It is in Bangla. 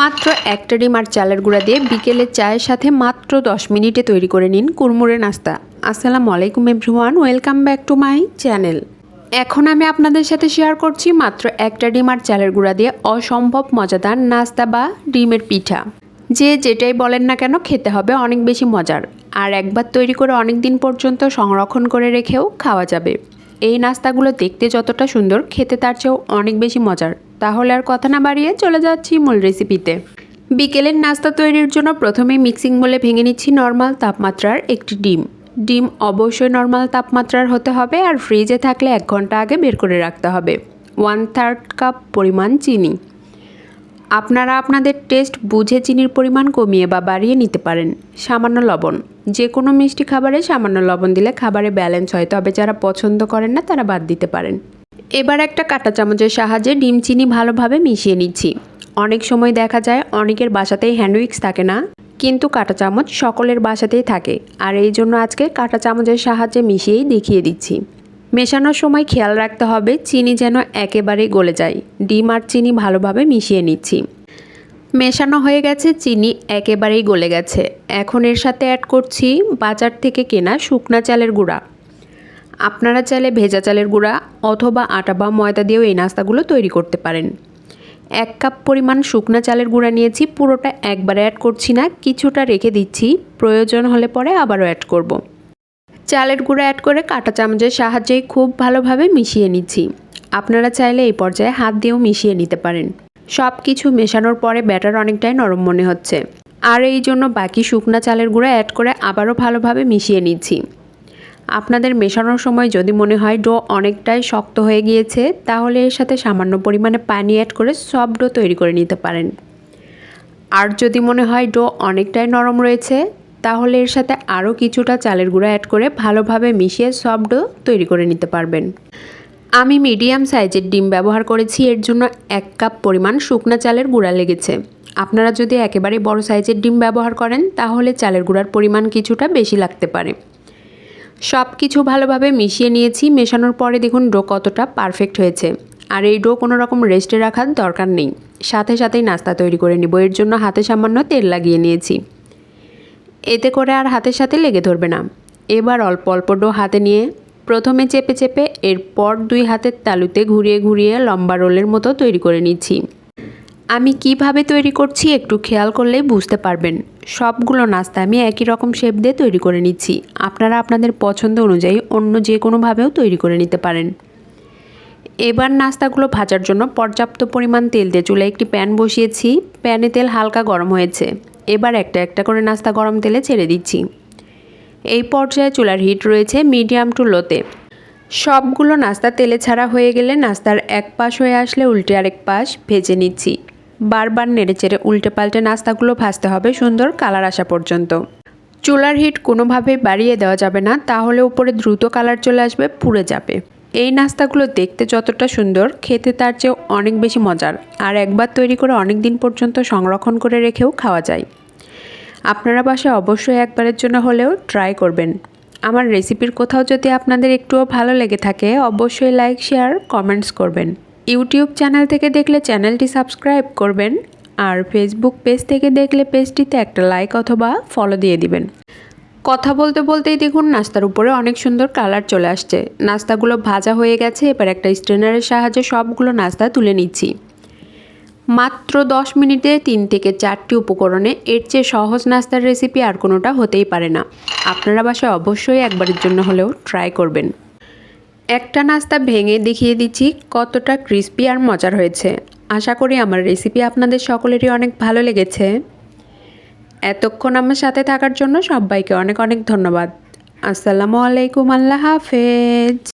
মাত্র একটা ডিম আর চালের গুঁড়া দিয়ে বিকেলের চায়ের সাথে মাত্র দশ মিনিটে তৈরি করে নিন কুরমুরে নাস্তা। আসসালামু আলাইকুম everyone, welcome back to my channel. এখন আমি আপনাদের সাথে শেয়ার করছি মাত্র একটা ডিম আর চালের গুঁড়া দিয়ে অসম্ভব মজাদার নাস্তা বা ডিমের পিঠা। যে যেটাই বলেন না কেন খেতে হবে অনেক বেশি মজার। আর একবার তৈরি করে অনেক দিন পর্যন্ত সংরক্ষণ করে রেখেও খাওয়া যাবে। এই নাস্তাগুলো দেখতে যতটা সুন্দর, খেতে তার চেয়েও অনেক বেশি মজার। তাহলে আর কথা না বাড়িয়ে চলে যাচ্ছি মূল রেসিপিতে বিকেলের নাস্তা তৈরির জন্য প্রথমে মিক্সিং বলে ভেঙে নিচ্ছি নর্মাল তাপমাত্রার একটি ডিম। ডিম অবশ্যই নর্মাল তাপমাত্রার হতে হবে আর ফ্রিজে থাকলে এক ঘণ্টা আগে বের করে রাখতে হবে। ওয়ান থার্ড কাপ পরিমাণ চিনি। আপনারা আপনাদের টেস্ট বুঝে চিনির পরিমাণ কমিয়ে বা বাড়িয়ে নিতে পারেন। সামান্য লবণ। যে কোনো মিষ্টি খাবারে সামান্য লবণ দিলে খাবারে ব্যালেন্স হয়, তবে যারা পছন্দ করেন না তারা বাদ দিতে পারেন। এবার একটা কাঁটা চামচের সাহায্যে ডিম চিনি ভালোভাবে মিশিয়ে নিচ্ছি। অনেক সময় দেখা যায় অনেকের বাসাতেই হ্যান্ডউইক্স থাকে না, কিন্তু কাঁটা চামচ সকলের বাসাতেই থাকে। আর এই জন্য আজকে কাঁটা চামচের সাহায্যে মিশিয়েই দেখিয়ে দিচ্ছি। মেশানোর সময় খেয়াল রাখতে হবে চিনি যেন একেবারেই গলে যায়। ডিম আর চিনি ভালোভাবে মিশিয়ে নিচ্ছি। মেশানো হয়ে গেছে, চিনি একেবারেই গলে গেছে। এখন এর সাথে অ্যাড করছি বাজার থেকে কেনা শুকনা চালের গুঁড়া। আপনারা চাইলে ভেজা চালের গুঁড়া অথবা আটা বা ময়দা দিয়েও এই নাস্তাগুলো তৈরি করতে পারেন। এক কাপ পরিমাণ শুকনা চালের গুঁড়া নিয়েছি, পুরোটা একবারে অ্যাড করছি না, কিছুটা রেখে দিচ্ছি, প্রয়োজন হলে পরে আবারও অ্যাড করব। চালের গুঁড়া অ্যাড করে কাঁটা চামচের সাহায্যেই খুব ভালোভাবে মিশিয়ে নিচ্ছি। আপনারা চাইলে এই পর্যায়ে হাত দিয়েও মিশিয়ে নিতে পারেন। সব কিছু মেশানোর পরে ব্যাটার অনেকটাই নরম মনে হচ্ছে। আর এই জন্য বাকি শুকনা চালের গুঁড়া অ্যাড করে আবারও ভালোভাবে মিশিয়ে নিচ্ছি। আপনাদের মেশানোর সময় যদি মনে হয় ডো অনেকটাই শক্ত হয়ে গিয়েছে, তাহলে এর সাথে সামান্য পরিমাণে পানি অ্যাড করে সফট ডো তৈরি করে নিতে পারেন। আর যদি মনে হয় ডো অনেকটাই নরম রয়েছে, তাহলে এর সাথে আরও কিছুটা চালের গুঁড়া অ্যাড করে ভালোভাবে মিশিয়ে সফট ডো তৈরি করে নিতে পারবেন। আমি মিডিয়াম সাইজের ডিম ব্যবহার করেছি, এর জন্য এক কাপ পরিমাণ শুকনা চালের গুঁড়া লেগেছে। আপনারা যদি একেবারে বড় সাইজের ডিম ব্যবহার করেন, তাহলে চালের গুঁড়ার পরিমাণ কিছুটা বেশি লাগতে পারে। সব কিছু ভালোভাবে মিশিয়ে নিয়েছি। মেশানোর পরে দেখুন ডো কতটা পারফেক্ট হয়েছে। আর এই ডো কোনো রকম রেস্টে রাখার দরকার নেই। সাথে সাথেই নাস্তা তৈরি করে নিব। এর জন্য হাতে সামান্য তেল লাগিয়ে নিয়েছি। এতে করে আর হাতের সাথে লেগে ধরবে না। এবার অল্প অল্প ডো হাতে নিয়ে প্রথমে চেপে চেপে এরপর দুই হাতের তালুতে ঘুরিয়ে ঘুরিয়ে লম্বা রোলের মতো তৈরি করে নিচ্ছি। আমি কীভাবে তৈরি করছি একটু খেয়াল করলেই বুঝতে পারবেন। সবগুলো নাস্তা আমি একই রকম শেপ দিয়ে তৈরি করে নিচ্ছি। আপনারা আপনাদের পছন্দ অনুযায়ী অন্য যে কোনোভাবেও তৈরি করে নিতে পারেন। এবার নাস্তাগুলো ভাজার জন্য পর্যাপ্ত পরিমাণ তেল দিয়ে চুলে একটি প্যান বসিয়েছি। প্যানে তেল হালকা গরম হয়েছে। এবার একটা একটা করে নাস্তা গরম তেলে ছেড়ে দিচ্ছি। এই পর্যায়ে চুলার হিট রয়েছে মিডিয়াম টু লোতে সবগুলো নাস্তা তেলে ছাড়া হয়ে গেলে নাস্তার এক পাশ হয়ে আসলে উল্টে আরেক পাশ ভেজে নিচ্ছি। বারবার নেড়ে চেড়ে উল্টে পাল্টে নাস্তাগুলো ভাজতে হবে সুন্দর কালার আসা পর্যন্ত। চুলার হিট কোনোভাবেই বাড়িয়ে দেওয়া যাবে না, তাহলে উপরে দ্রুত কালার চলে আসবে, পুড়ে যাবে। এই নাস্তাগুলো দেখতে যতটা সুন্দর, খেতে তার চেয়েও অনেক বেশি মজার। আর একবার তৈরি করে অনেক দিন পর্যন্ত সংরক্ষণ করে রেখেও খাওয়া যায়। আপনারা বাসায় অবশ্যই একবারের জন্য হলেও ট্রাই করবেন। আমার রেসিপির কোথাও যদি আপনাদের একটুও ভালো লেগে থাকে, অবশ্যই লাইক, শেয়ার, কমেন্টস করবেন। ইউটিউব চ্যানেল থেকে দেখলে চ্যানেলটি সাবস্ক্রাইব করবেন আর ফেসবুক পেজ থেকে দেখলে পেজটিতে একটা লাইক অথবা ফলো দিয়ে দিবেন। কথা বলতে বলতেই দেখুন, নাস্তার উপরে অনেক সুন্দর কালার চলে আসছে। নাস্তাগুলো ভাজা হয়ে গেছে, এবার একটা স্ট্রেনারের সাহায্যে সবগুলো নাস্তা তুলে নিচ্ছি। মাত্র দশ মিনিটে তিন থেকে চারটি উপকরণে এর চেয়ে সহজ নাস্তার রেসিপি আর কোনোটা হতেই পারে না। আপনারা বাসায় অবশ্যই একবারের জন্য হলেও ট্রাই করবেন। একটা নাস্তা ভেঙে দেখিয়ে দিচ্ছি কতটা ক্রিস্পি আর মজার হয়েছে। আশা করি আমার রেসিপি আপনাদের সকলেরই অনেক ভালো লেগেছে। এতক্ষণ আমার সাথে থাকার জন্য সবাইকে অনেক অনেক ধন্যবাদ। আসসালামু আলাইকুম, আল্লাহ হাফেজ।